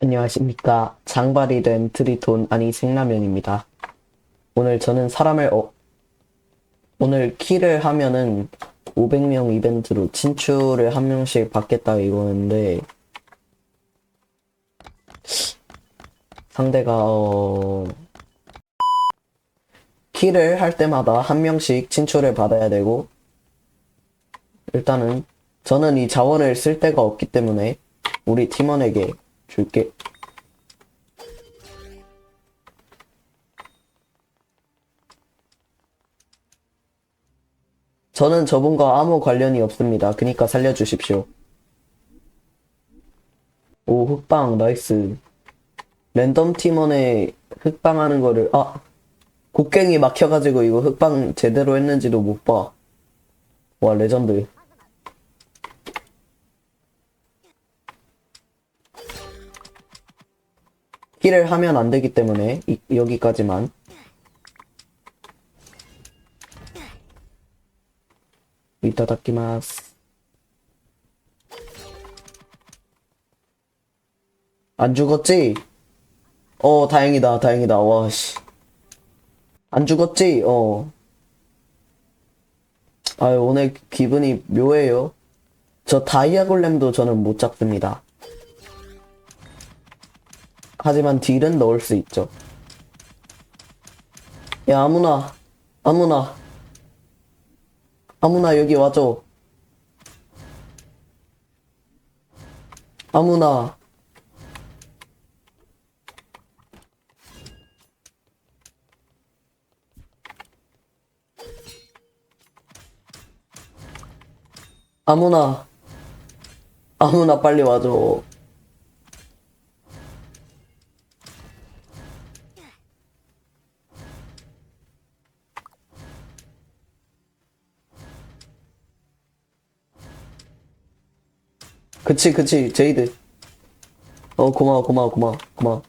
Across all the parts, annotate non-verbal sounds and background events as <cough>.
안녕하십니까. 장발이 된 트리톤 아니 생라면입니다. 오늘 저는 사람을 어 오늘 키를 하면은 500명 이벤트로 친추를 한 명씩 받겠다 이거였는데 상대가 어 키를 할 때마다 한 명씩 친추를 받아야 되고 일단은 저는 이 자원을 쓸 데가 없기 때문에 우리 팀원에게 줄게. 저는 저분과 아무 관련이 없습니다. 그니까 살려주십시오. 오, 흑방, 나이스. 랜덤 팀원에 흑방하는 거를, 아, 곡괭이 막혀가지고 이거 흑방 제대로 했는지도 못 봐. 와, 레전드. 힐을 하면 안 되기 때문에 이- 여기까지만. 이따다키마스. 안 죽었지? 어 다행이다 다행이다. 와씨. 안 죽었지? 어. 아유 오늘 기분이 묘해요. 저 다이아 골렘도 저는 못 잡습니다 하지만 딜은 넣을 수 있죠. 야, 아무나, 아무나, 아무나 여기 와줘. 아무나. 아무나, 아무나 빨리 와줘. 그치 그치 제이드. 어 고마워 고마워 고마워 고마워.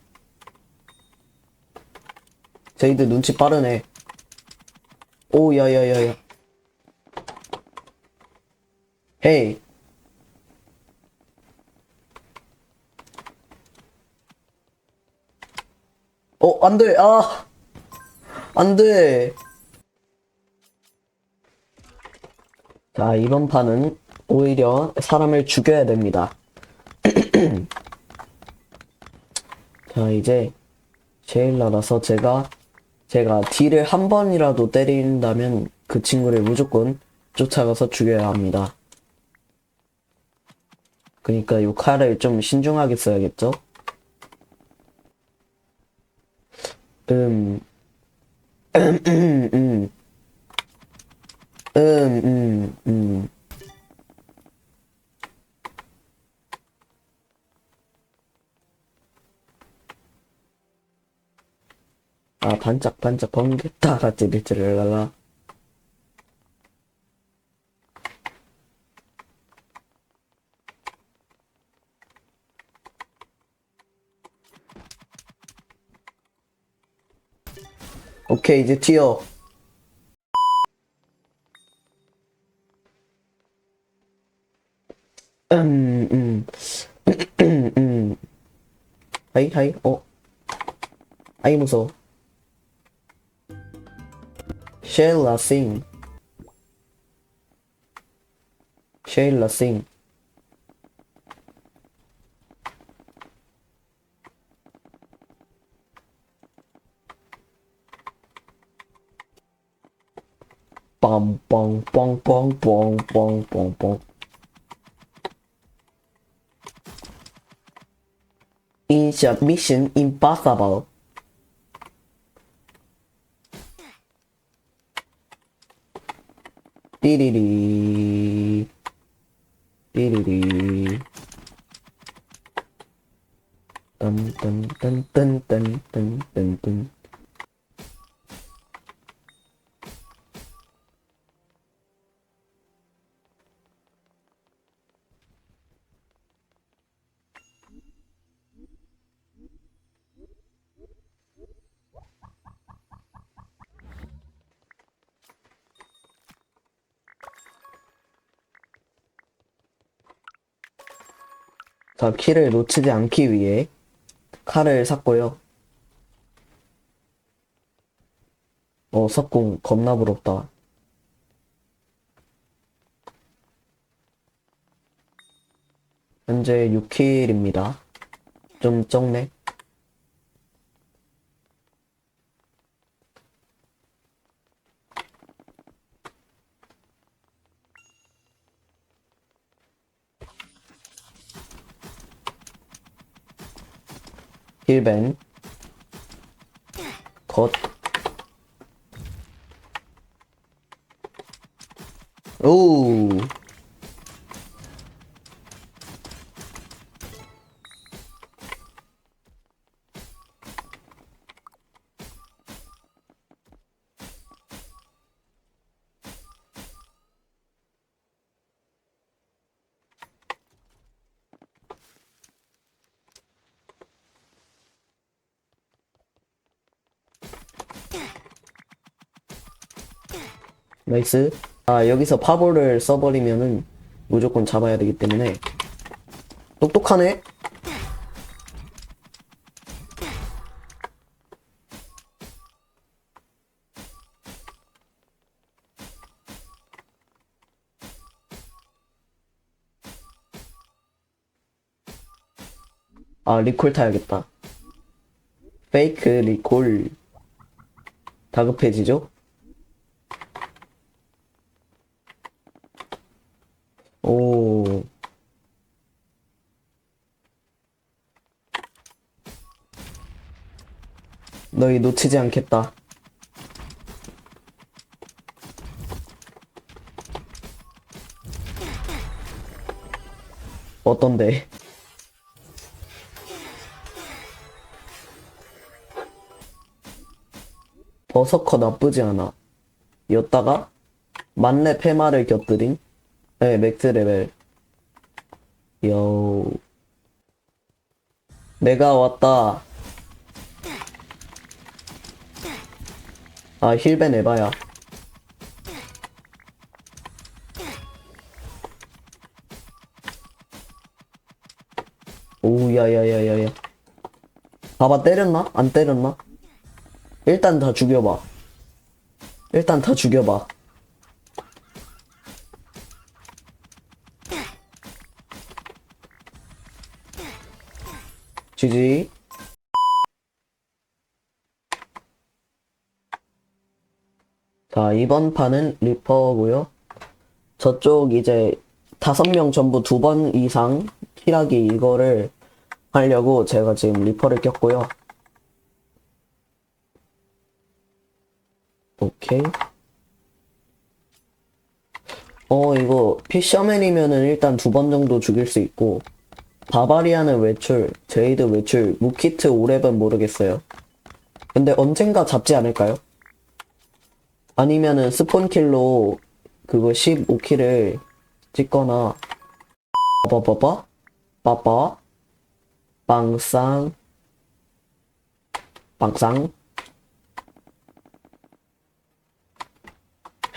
제이드 눈치 빠르네. 오 야야야야. 헤이. 어 안돼 아! 안돼. 자 이번 판은 오히려 사람을 죽여야 됩니다. <clears throat> 자, 이제 제일라라서 제가 제가 딜을 한 번이라도 때린다면 그 친구를 무조건 쫓아가서 죽여야 합니다. 그러니까 요 칼을 좀 신중하게 써야겠죠? 음, <clears throat> 음, 음, 음, 음, 음, 음. 아 반짝반짝 번개 따라찌리찌릴라라. 오케이 이제 튀어. 음음. 음. <clears throat> 하이 하이 어. 아이 무서워 Sheila Singh. Sheila Singh. Bong, bong, bong, bong, bong, bong, bong, bong. Is your mission impossible? Didi Diriri. Diriri. Dun dun dun dun dun dun dun dun. 자, 키를 놓치지 않기 위해 칼을 샀고요. 어, 석궁 겁나 부럽다. 현재 6킬입니다. 좀 적네. 힐벤 컷 오. 나이스. 아, 여기서 파보를 써버리면은 무조건 잡아야 되기 때문에. 똑똑하네? 아, 리콜 타야겠다. 페이크 리콜. 다급해지죠? 오. 너희 놓치지 않겠다. 어떤데? 버서커 나쁘지 않아. 였다가 만렙 페마를 곁들인 네, 맥스 레벨. 요. 내가 왔다. 아, 힐벤 에바야. 오, 야야야야야. 봐봐, 때렸나? 안 때렸나? 일단 다 죽여봐. 일단 다 죽여봐. GG. 자, 이번 판은 리퍼고요. 저쪽 이제 다섯 명 전부 두 번 이상 킬하기 이거를 하려고 제가 지금 리퍼를 꼈고요. 오케이. 어, 이거 피셔맨이면은 일단 두 번 정도 죽일 수 있고 바바리아는 외출, 제이드 외출, 무키트 5렙은 모르겠어요. 근데 언젠가 잡지 않을까요? 아니면은 스폰킬로 그거 15킬을 찍거나 빠바바바 빠빠 빵쌍 빵쌍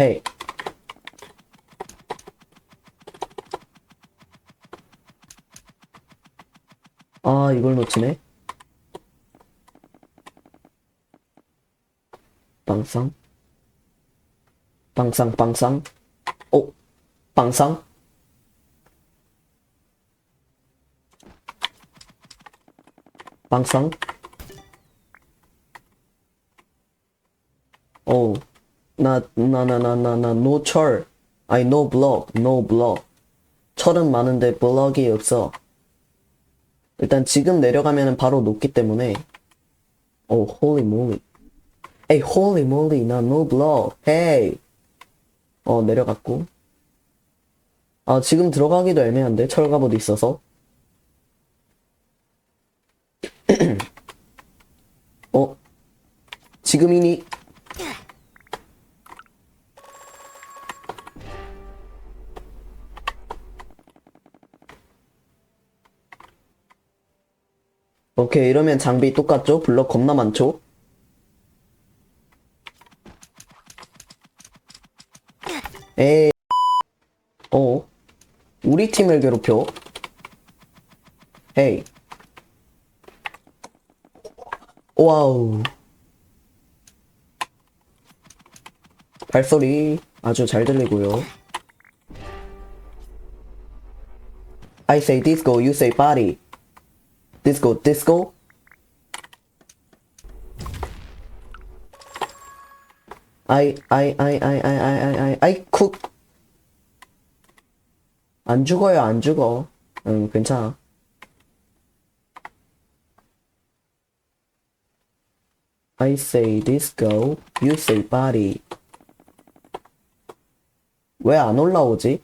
헤이 아, 이걸 놓치네. 빵상. 빵상, 빵상. 오, 빵상. 빵상. 오, 나, 나, 나, 나, 나, 나, no 철. 아니, no block, no block. 철은 많은데 블럭이 없어. 일단 지금 내려가면은 바로 녹기 때문에 오 holy moly 에이 holy moly 나 no block 헤이 어 내려갔고 아 지금 들어가기도 애매한데 철갑옷 있어서 <clears throat> 어 지금이니 오케이 이러면 장비 똑같죠? 블럭 겁나 많죠? 에이 어? 우리 팀을 괴롭혀? 헤이 와우. 발소리 아주 잘 들리고요. I say disco, you say party. Disco, disco. I, I, I, I, I, I, I, I, I cook. 안 죽어요, 안 죽어. 응, 괜찮아. I say disco, you say party. 왜 안 올라오지?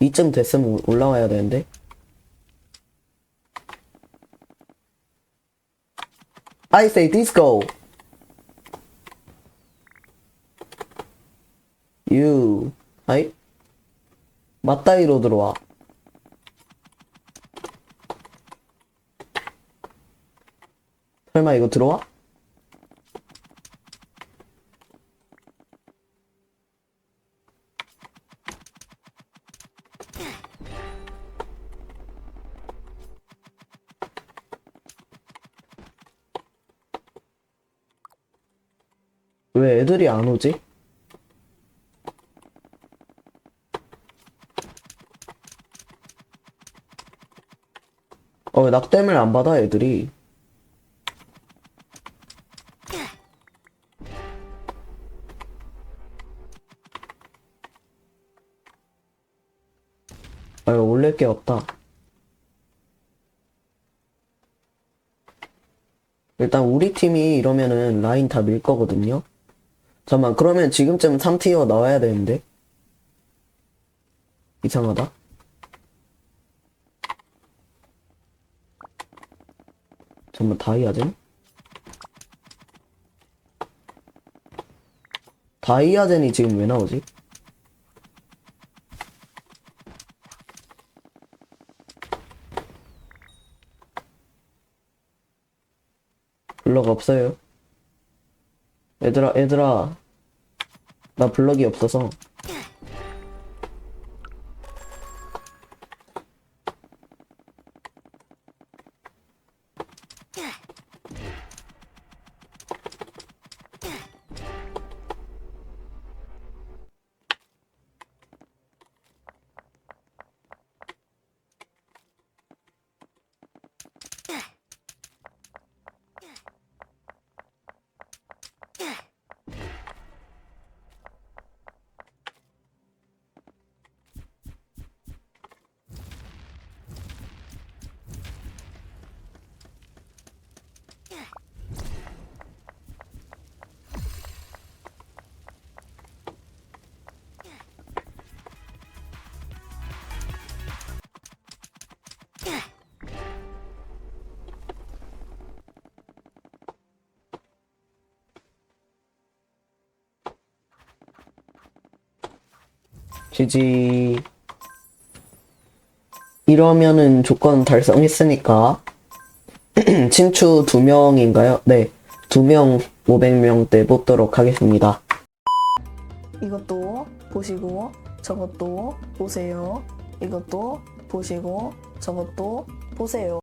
이쯤 됐으면 올라와야 되는데. I say disco. You. 아이? 맞다이로 들어와. 설마 이거 들어와? 왜 애들이 안 오지? 왜 낙댐을 안 받아, 애들이? 아, 이거 올릴 게 없다. 일단 우리 팀이 이러면은 라인 다 밀 거거든요. 잠깐만, 그러면 지금쯤 3티어 나와야 되는데. 이상하다. 잠깐만, 다이아젠? 다이아젠이 지금 왜 나오지? 블럭 없어요. 얘들아, 얘들아. 나 블럭이 없어서. 지지. 이러면은 조건 달성했으니까. <clears throat> 친추 두 명인가요? 네. 두명 500명대 뽑도록 하겠습니다. 이것도 보시고 저것도 보세요. 이것도 보시고 저것도 보세요.